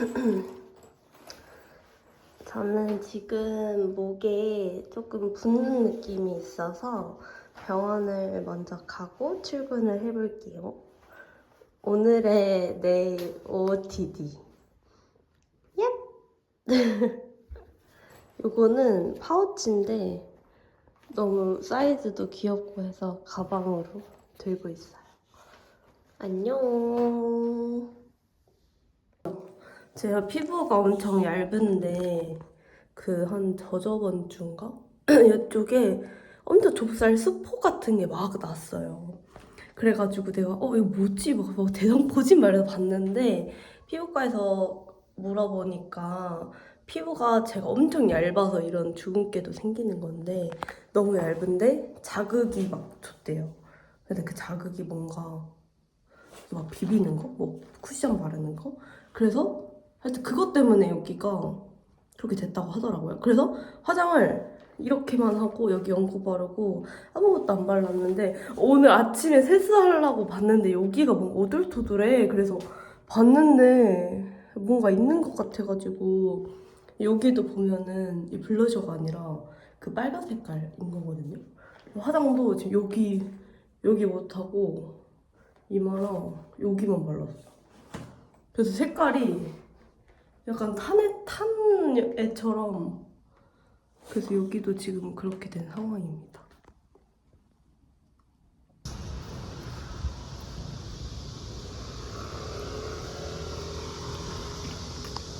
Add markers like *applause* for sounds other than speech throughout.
*clears throat* 저는 지금 목에 조금 붓는 느낌이 있어서 병원을 먼저 가고 출근을 해볼게요. 오늘의 내 OOTD. 얍! *laughs* 요거는 파우치인데 너무 사이즈도 귀엽고 해서 가방으로 들고 있어요. 안녕. 제가 피부가 엄청 얇은데 그 한 저저번 주인가? *clears throat* 이쪽에 엄청 좁쌀 스포 같은 게 막 났어요. 그래가지고 내가 어 이거 뭐지? 막, 막 대성 *laughs* 거짓말해서 봤는데 피부과에서 물어보니까 피부가 제가 엄청 얇아서 이런 주근깨도 생기는 건데 너무 얇은데 자극이 막 좋대요. 근데 그 자극이 뭔가 막 비비는 거? 뭐 쿠션 바르는 거? 그래서 하여튼 그것 때문에 여기가 그렇게 됐다고 하더라고요. 그래서 화장을 이렇게만 하고 여기 연고 바르고 아무것도 안 발랐는데 오늘 아침에 세수하려고 봤는데 여기가 뭔가 오돌토돌해. 그래서 봤는데 뭔가 있는 것 같아가지고 여기도 보면은 이 블러셔가 아니라 그 빨간 색깔인 거거든요. 화장도 지금 여기 여기 못하고 이마랑 여기만 발랐어. 그래서 색깔이 약간 탄애, 탄 애처럼 그래서 여기도 지금 그렇게 된 상황입니다.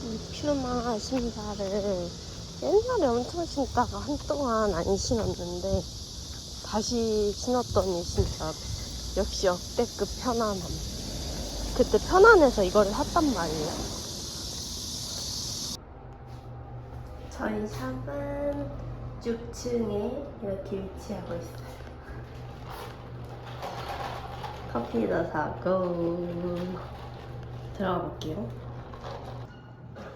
이 퓨마 신발을 옛날에 엄청 신다가 한동안 안 신었는데 다시 신었더니 진짜 역시 역대급 편안함. 그때 편안해서 이거를 샀단 말이에요. 저희 샵은 6층에 이렇게 위치하고 있어요. 커피도 사고 들어가 볼게요.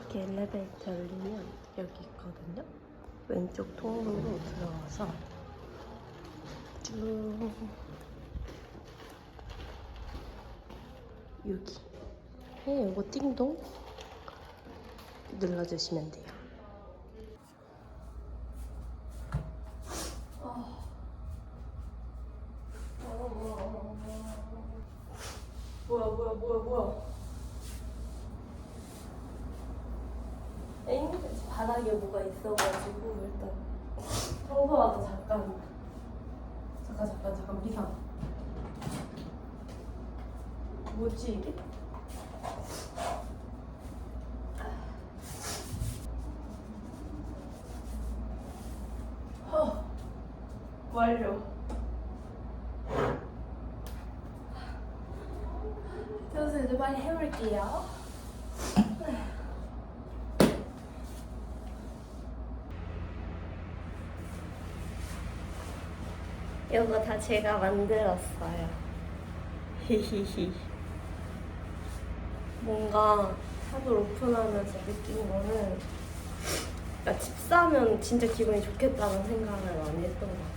이렇게 엘리베이터 열리면 여기 있거든요. 왼쪽 통로로 들어와서 쭉 여기 네, 이거 띵동 눌러주시면 돼요. 뭐야 뭐야 뭐야 뭐야 엥? 바닥에 뭐가 있어가지고 일단 청소하다 잠깐 잠깐 잠깐 잠깐 비상 뭐지 이게? 어, 완료 그래서 이제 빨리 해볼게요. 이거 다 제가 만들었어요. 히히히. 뭔가 샵을 오픈하면서 느낀 거는 그러니까 집 사면 진짜 기분이 좋겠다는 생각을 많이 했던 것 같아요.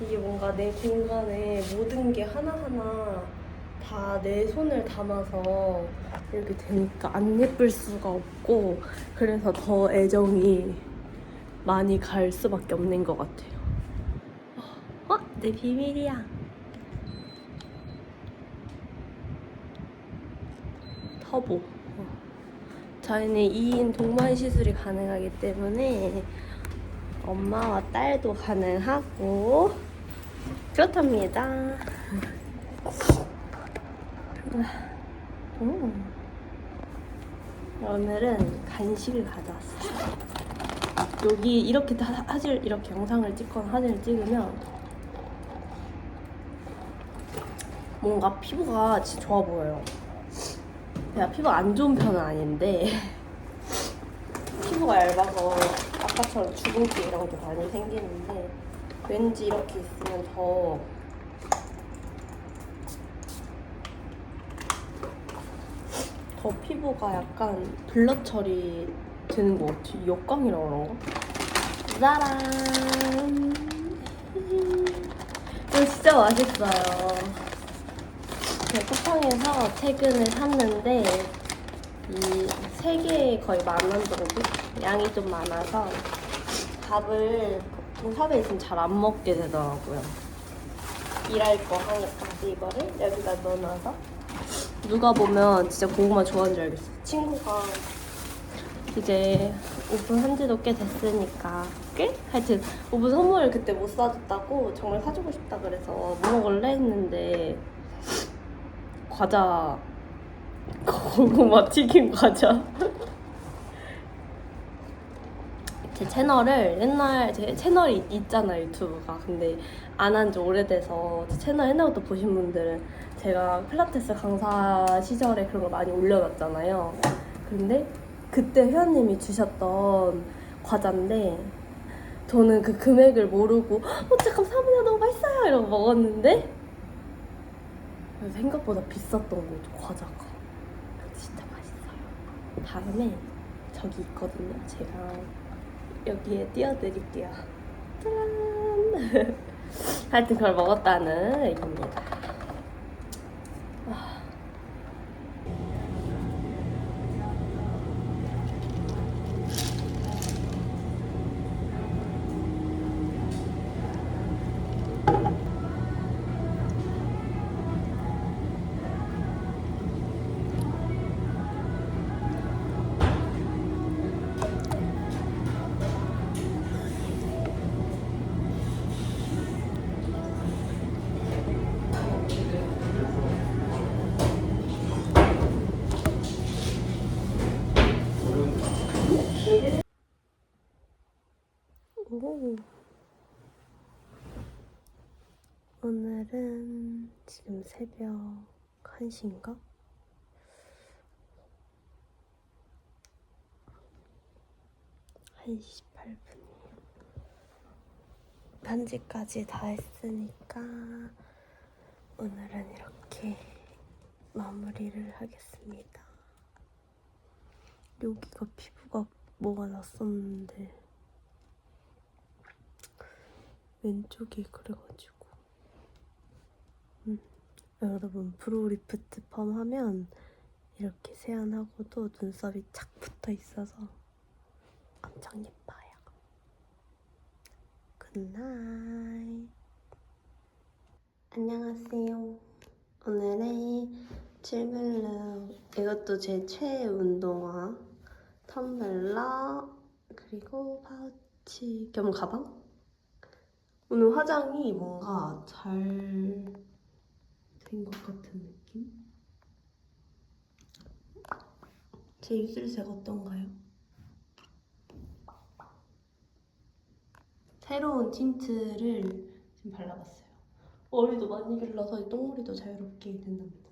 이게 뭔가 내 공간에 모든 게 하나하나 다 내 손을 담아서 이렇게 되니까 안 예쁠 수가 없고 그래서 더 애정이 많이 갈 수밖에 없는 것 같아요. 어? 내 비밀이야. 터보. 어. 저희는 2인 동반 시술이 가능하기 때문에 엄마와 딸도 가능하고 그렇답니다. 음. 오늘은 간식을 가져왔어요. 여기 이렇게 다 사진 이렇게 영상을 찍거나 사진을 찍으면 뭔가 피부가 진짜 좋아 보여요. 제가 피부가 안 좋은 편은 아닌데 *laughs* 피부가 얇아서 아까처럼 주근깨 이런 게 많이 생기는데 왠지 이렇게 있으면 더 더 피부가 약간 블러 처리 되는 것 같아. 역광이라 그런가? 짜란! 이거 진짜 맛있어요. 제가 쿠팡에서 최근에 샀는데 이 세개 거의 만 원 정도 양이 좀 많아서 밥을 보통 샵에 있으면 잘 안 먹게 되더라고요. 일할 거 하니까 이거를 여기다 넣어놔서 누가 보면 진짜 고구마 좋아하는 줄 알겠어. 친구가 이제 오픈한 지도 꽤 됐으니까. 꽤? 하여튼 오픈 선물을 그때 못 사줬다고 정말 사주고 싶다 그래서 뭐 먹을래? 했는데 과자. 고구마 튀김 과자. 제 채널을 옛날 제 채널이 있잖아요 유튜브가. 근데 안 한 지 오래돼서 제 채널 옛날부터 보신 분들은 제가 필라테스 강사 시절에 그런 거 많이 올려놨잖아요. 근데 그때 회원님이 주셨던 과자인데 저는 그 금액을 모르고 어 진짜 감사합니다 너무 맛있어요. 이러고 먹었는데 생각보다 비쌌던 거죠 과자가. 진짜 맛있어요. 다음에 저기 있거든요. 제가 여기에 띄워드릴게요. 짠 *laughs* 하여튼 그걸 먹었다는 얘기입니다 오. 오늘은 지금 새벽 1시인가? 한 18분이에요. 편지까지 다 했으니까 오늘은 이렇게 마무리를 하겠습니다. 여기가 피부가 뭐가 났었는데 왼쪽이 그래가지고 음. 여러분 브로리프트 펌 하면 이렇게 세안하고도 눈썹이 착 붙어 있어서 엄청 예뻐요. 굿나잇. 안녕하세요. 오늘의 출근룩 이것도 제 최애 운동화 텀블러 그리고 파우치 겸 가방 오늘 화장이 뭔가 잘 된 것 같은 느낌? 제 입술색 어떤가요? 새로운 틴트를 지금 발라봤어요. 머리도 많이 길러서 이 똥머리도 자유롭게 된답니다.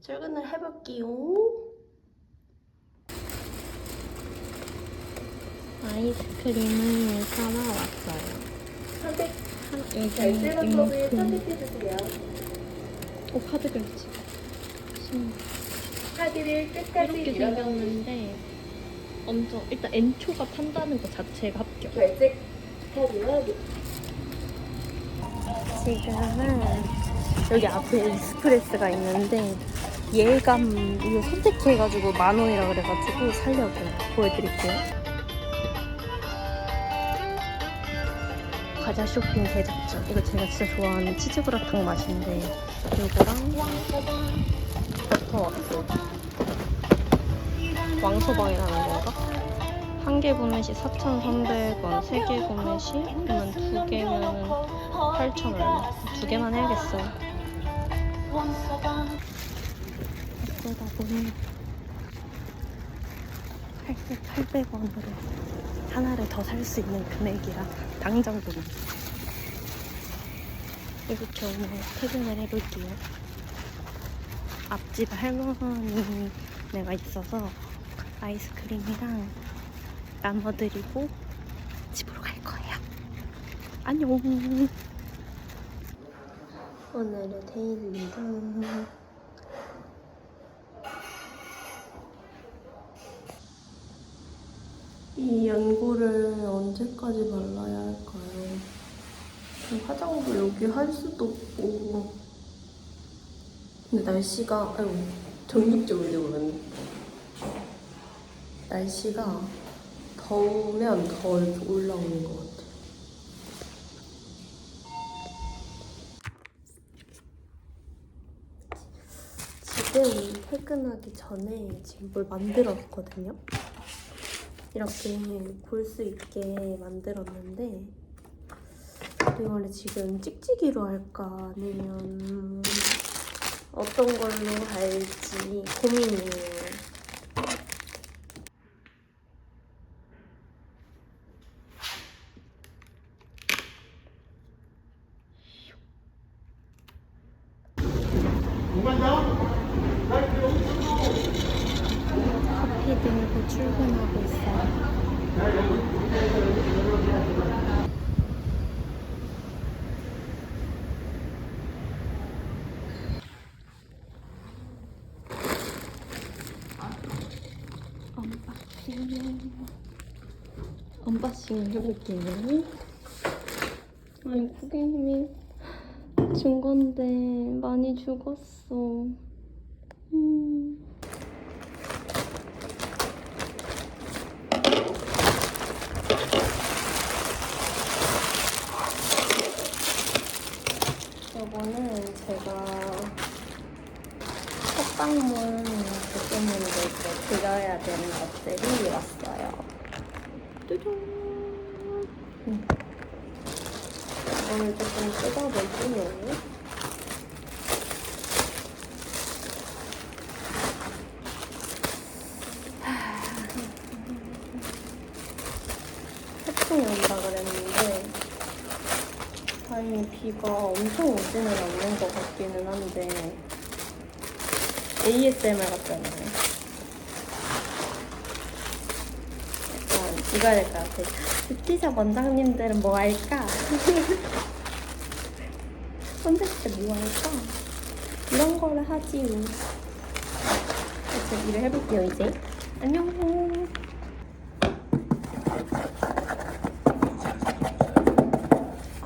출근을 해볼게요. 아이스크림을 사와왔어요. 선택, 한 여기 결제만 법을 이만큼. 선택해주세요. 오 카드 결제. 신- 카드를 끝까지 이렇게. 생겼는데 엄청 일단 엔초가 판다는 것 자체가 합격. 결제 카드는 지금은 여기 앞에 익스프레스가 있는데 예감 이거 선택해가지고 만 원이라 그래가지고 살려고요. 보여드릴게요. 과자 쇼핑 대작전. 이거 제가 진짜 좋아하는 치즈그라탕 맛인데 이거랑 버터 와플. 왕소방이라는 건가? 한 개 구매 시 4,300원, 세 개 구매 시 그러면 두 8천 얼마. 두 개만 해야겠어요. 어쩌다 보니 8,800원으로 하나를 더 살 수 있는 금액이라 당장 구매. 이렇게 오늘 퇴근을 해볼게요. 앞집 할머니네가 있어서 아이스크림이랑 나눠드리고 집으로 갈 거예요. 안녕. 오늘의 데일리입니다. 이 연고를 언제까지 발라야 할까요? 화장도 여기 할 수도 없고 근데 날씨가 아이고 저 전국적으로 보면 날씨가 더우면 더 올라오는 것 같아요. 지금 퇴근하기 전에 지금 뭘 만들었거든요. 이렇게 볼수 있게 만들었는데 이거를 지금 찍찍이로 할까 아니면 어떤 걸로 할지 고민이에요. 커피 들고 출근하고 있어요. 언박싱 언박싱 해볼게요. 아니 고객님이 준 건데 많이 죽었어. 음. 이거는 제가 석방문 때 드려야 되는 것들이 왔어요. 뚜둥. 음. 이거를 조금 뜯어볼게요. 태풍이 온다 그랬는데 다행히 비가 엄청 오지는 않는 것 같기는 한데 ASMR 같잖아요. 약간 이거 해야 될것 같아. 뷰티샵 원장님들은 뭐 할까? *laughs* 콘텐츠 뭐 할까? 이런 거를 하지요. 그래서 일을 해볼게요 이제. 안녕.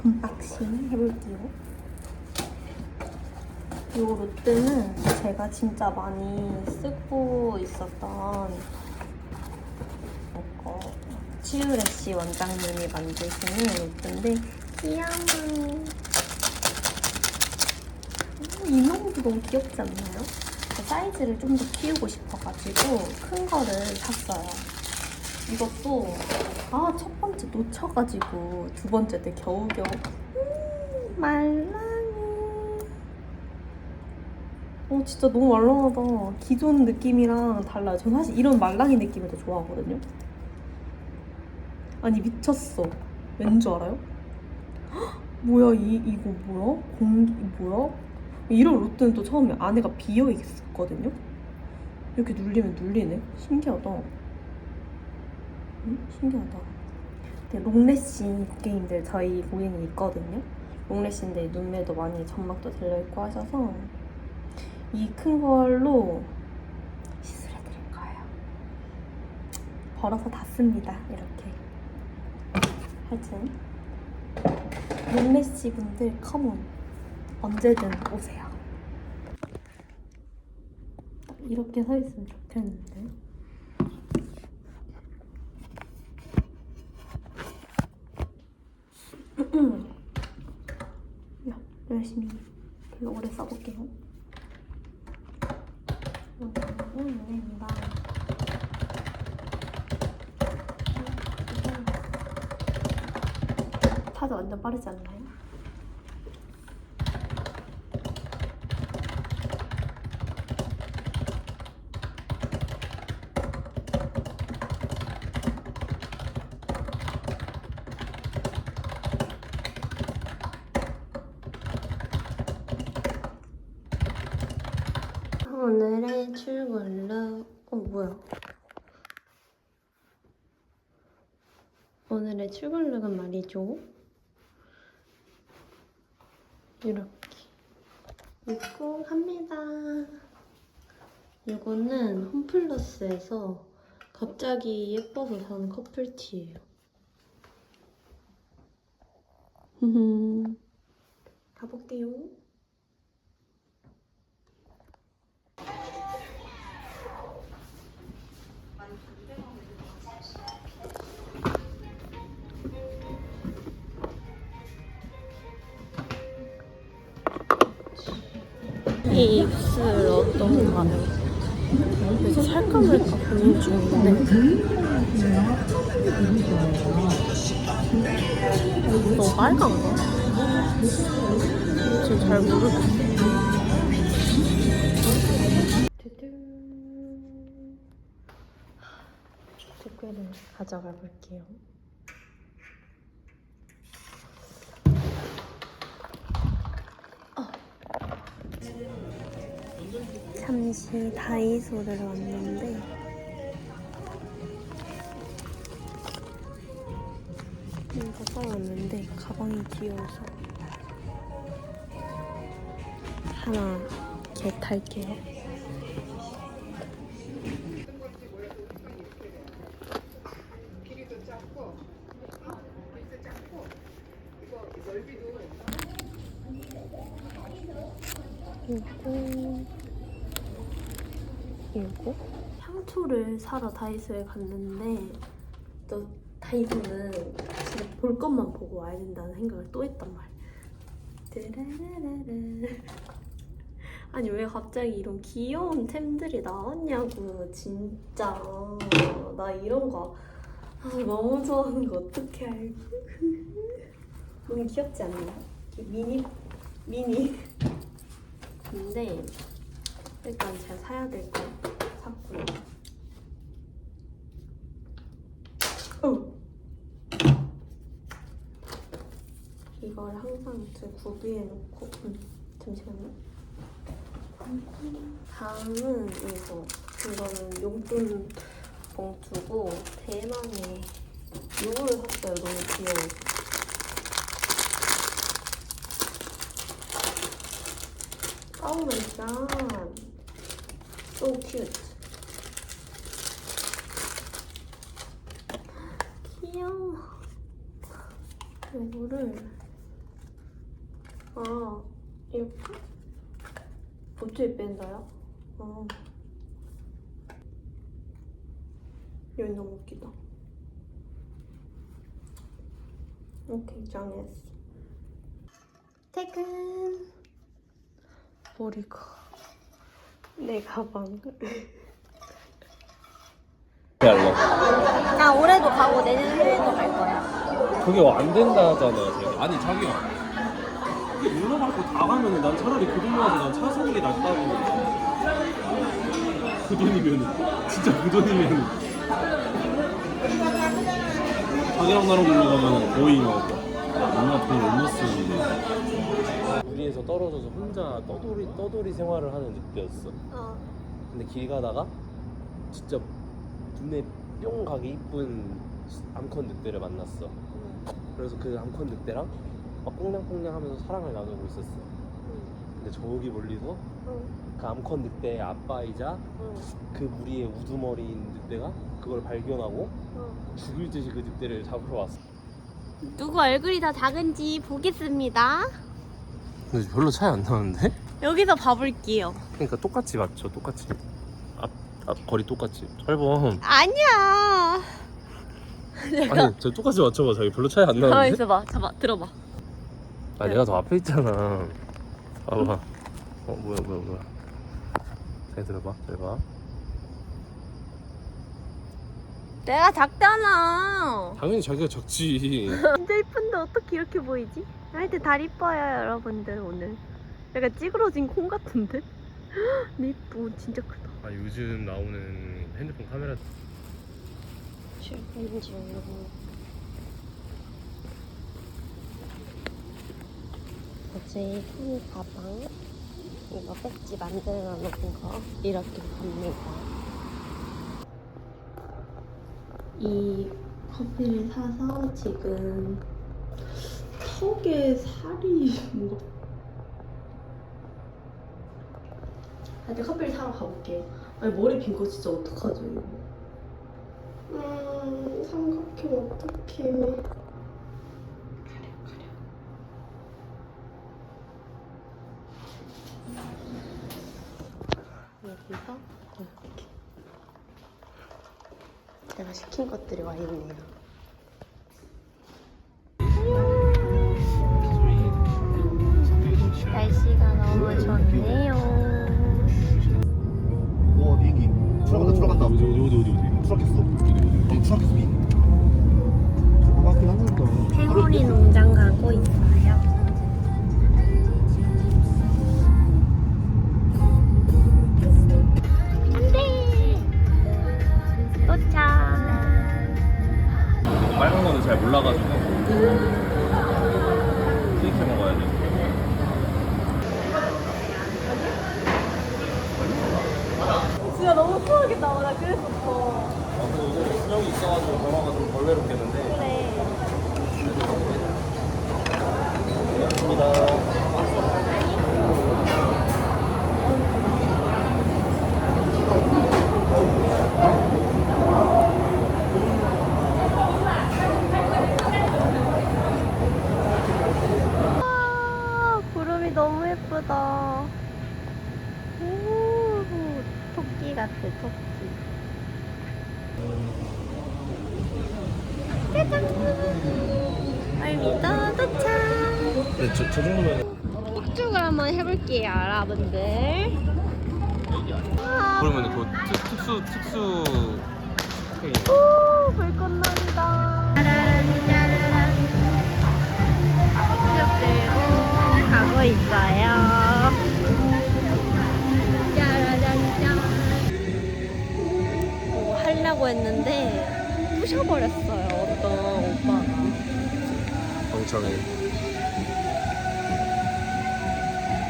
언박싱 해볼게요. 이 롯데는 제가 진짜 많이 쓰고 있었던 거 치유레시 원장님이 만드시는 롯데인데 귀여워. 오, 이놈도 너무 귀엽지 않나요? 저 사이즈를 좀 더 키우고 싶어가지고 큰 거를 샀어요. 이것도 아 첫 번째 놓쳐가지고 두 번째 때 겨우겨우 음, 말랑이 어 진짜 너무 말랑하다 기존 느낌이랑 달라요 전 사실 이런 말랑이 느낌을 더 좋아하거든요 아니 미쳤어 왠 줄 알아요? 헉, *gasps* 뭐야 이 이거 뭐야? 공기 뭐야? 이런 롯데는 또 처음에 안에가 비어 있었거든요 이렇게 눌리면 눌리네 신기하다 음, 신기하다. 네, 롱래쉬 고객님들 저희 고객님 있거든요. 롱래쉬인데 눈매도 많이 점막도 들려있고 하셔서 이 큰 걸로 시술해드릴 거예요. 벌어서 닿습니다. 이렇게. 하여튼 롱래쉬 분들 컴온 언제든 오세요. 이렇게 서 있으면 좋겠는데. 야, 열심히 별로 오래 써볼게요. 오늘은 은혜입니다. 타도 완전 빠르지 않나요? 오늘의 출근룩 어 뭐야 오늘의 출근룩은 말이죠 이렇게. 입고 갑니다. 이거는 홈플러스에서 갑자기 예뻐서 산 커플티예요. *laughs* 가볼게요 이 입술 어떤가요? 그래서 살까 말까 고민 중인데 너무 빨간가? 지금 잘 모르겠어 택배를 가져가 볼게요 잠시 다이소를 왔는데 이거 사왔는데 가방이 귀여워서 하나 개 탈게요. 이거 이거 향초를 사러 다이소에 갔는데 또 다이소는 진짜 볼 것만 보고 와야 된다는 생각을 또 했단 말이야. 아니 왜 갑자기 이런 귀여운 템들이 나왔냐고 진짜. 나 이런 거. 아, 너무 좋아하는 거 어떻게 알고 너무 귀엽지 않나? 미니? 미니. 근데 일단 제가 사야 될 거 샀고요. 어. 이걸 항상 제 구비해 놓고 음, 잠시만요. 다음은 이거 이거는 용돈 봉투고 대만에 이거를 샀어요. 너무 귀여워. 오 마이 갓. So cute. 귀여워. 이거를 아 이렇게 어떻게 뺀다요? 아 여기 너무 웃기다. 오케이 정했어. 퇴근. 머리가 내 가방. 할래. 나 올해도 가고 내년에도 갈 거야. 그게 안 된다 하잖아요. 제가. 아니 자기야. 물러받고 다 가면은 난 차라리 그 돈 모아서 난 차 사는 게 낫다고. 그 돈이면 진짜 그 돈이면 자기랑 나랑 놀러 가면은 거의 막 엄마 돈못 쓰는데. 무리에서 떨어져서 혼자 떠돌이 떠돌이 생활을 하는 늑대였어. 어. 근데 길 가다가 진짜 눈에 뿅 가게 이쁜 암컷 늑대를 만났어. 그래서 그 암컷 늑대랑 막 꽁냥꽁냥 하면서 사랑을 나누고 있었어. 근데 저기 멀리서 그 암컷 늑대의 아빠이자 그 무리의 우두머리인 늑대가 그걸 발견하고 죽일 듯이 그 늑대를 잡으러 왔어. 누구 얼굴이 더 작은지 보겠습니다. 근데 별로 차이 안 나는데? 여기서 봐볼게요. 그러니까 똑같이 맞죠, 똑같이. 앞, 앞 거리 똑같이. 철범. 아니야. 아니, 저 똑같이 맞춰봐. 자기 별로 차이 안 가만 나는데? 있어봐. 잡아, 들어봐. 아 내가 더 앞에 있잖아 봐봐 어 뭐야 뭐야 뭐야 잘 들어봐 잘 봐 내가 작잖아. 당연히 자기가 적지 *laughs* 진짜 이쁜데 어떻게 이렇게 보이지? 하여튼 달 이뻐요, 여러분들 오늘. 약간 찌그러진 콩 같은데? *gasps* 네 이뻐, 진짜 크다. 아 요즘 나오는 핸드폰 카메라 출근 중. 어제 산 가방 이거 배지 만들어 놓은 거 이렇게 갑니다. 이 커피를 사서 지금 턱에 살이 뭔가 하여튼 커피를 사러 가볼게요. 아니 머리 빈 거 진짜 어떡하죠 이거? 음 삼각형 어떡해. 수많은 것들이 와 있네요. 날씨가 너무 좋네요. 와 비행기 들어간다 들어간다 어디 어디 어디 어디 추락했어? 어디 어디 추락했어 같아, 토끼. 짜잔! 얼미도 도착! 네, 저, 저 정도면. 폭죽을 한번 해볼게요, 여러분들. 와, 그러면 그 특, 특수, 특수. 오, 불꽃놀이다. 들고 가고 있어요. 하려고 했는데 부셔버렸어요, 어떤 오빠가. 멍청해.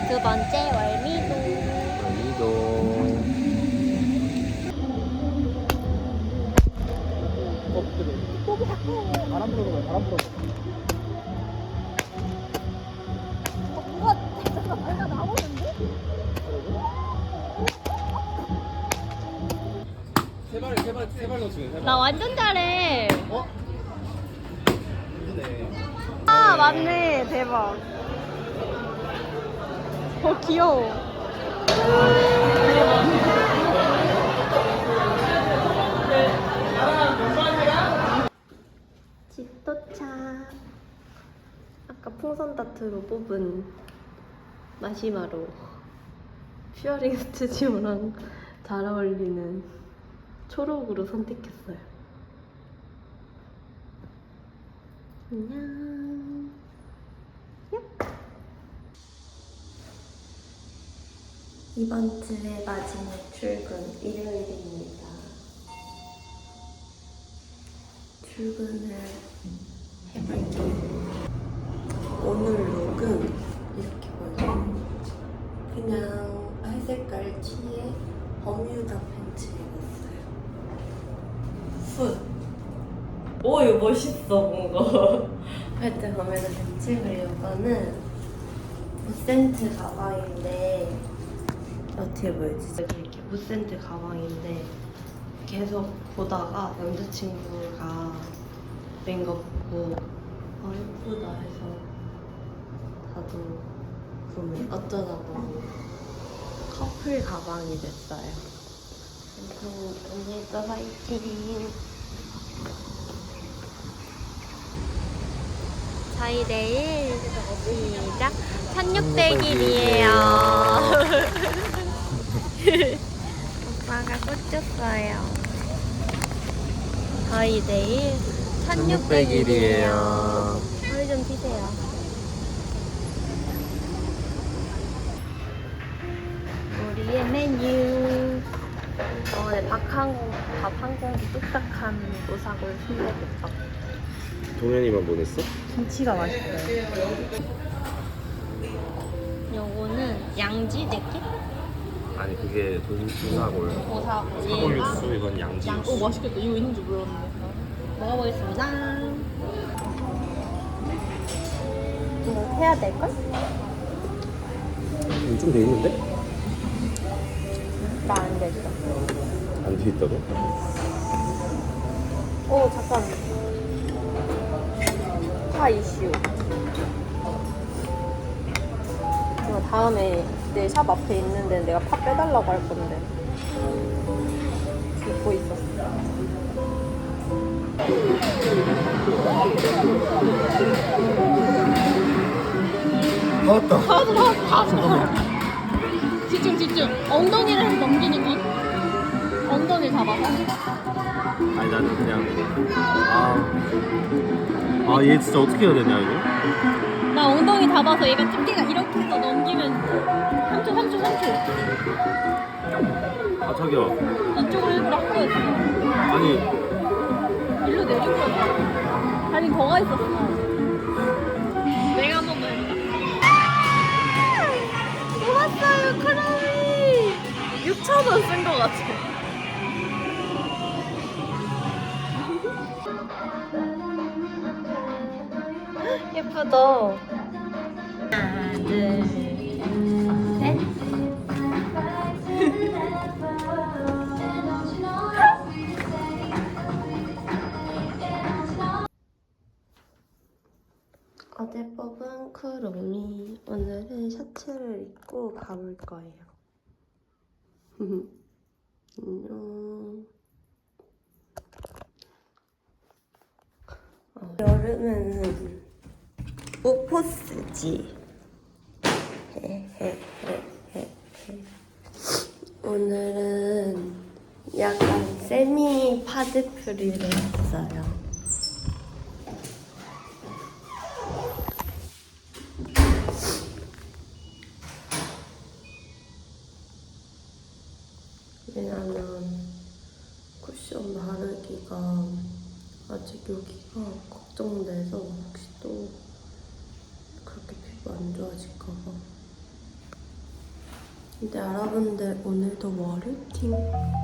두 번째 월미도. 아니도. 바람 불어도 돼, 바람 불어도 세 발, 세발 넣치네, 세 발. 나 완전 잘해. 어? 그네. 아 맞네 대박 어 귀여워 집 도착 아까 풍선 다트로 뽑은 마시마로 퓨어링 스튜디오랑 잘 어울리는 초록으로 선택했어요 안녕. 얍. 이번 주의 마지막 출근 일요일입니다. 출근을 해볼게요. 오늘 룩은 이렇게 보여요. 그냥 회색깔 티에 버뮤다. 훗. 오 이거 멋있어 뭔가 할때 보면은 그리고 이거는 무센트 가방인데 어떻게 보여지지? 이렇게 무센트 가방인데 계속 보다가 남자친구가 낸 거 보고 어 예쁘다 해서 나도 구매 어쩌다 보니 커플 가방이 됐어요 아무튼 오늘도 화이팅 저희 내일 시작 1600일이에요. 오빠가 꽂혔어요. 저희 내일 1600일이에요. 머리 좀 피세요. 우리의 메뉴. 어, 네, 밥한 공, 밥한 공기 뚝딱한 오사골 순대국밥. 동현이만 보냈어? 김치가 맛있어요. 요거는 양지대게? 아니 그게 도사골. 사골 육수 이건 양지 양, 육수. 오 맛있겠다. 이거 있는 줄 몰랐네. 먹어보겠습니다. 이거 해야 될걸? 좀 돼 있는데? 나 안 됐어. 안 돼 있다고? 오 잠깐. 파 이슈. 이거 다음에 내 샵 앞에 있는데 내가 파 빼달라고 할 건데. 잊고 있었어. 나왔다 가서 가서 가서 집중 집중 엉덩이를 넘기는 것 엉덩이 잡아서? 아니 나는 그냥 아아얘 진짜 어떻게 해야 되냐 이거? 나 엉덩이 잡아서 얘가 집게가 이렇게 해서 넘기면 3초 3초 3초 아 저기요. 이쪽으로 일부러 한 거였어. 아니. 일로 내린 거였어 아니 더가 있었어. 내가 한 번만 해보자 뽑았어요 크롬이 6,000원 쓴 거 같아 예쁘다. 어제 뽑은 크롬이. 오늘은 셔츠를 입고 가볼 거예요. *laughs* 안녕. 어, 여름에는 오포스지. 오늘은 약간 세미 파데프리를 했어요 왜냐면 쿠션 바르기가 아직 여기가 걱정돼서 혹시 또 그렇게 피부 안 좋아질까봐 근데 여러분들 오늘도 월요팅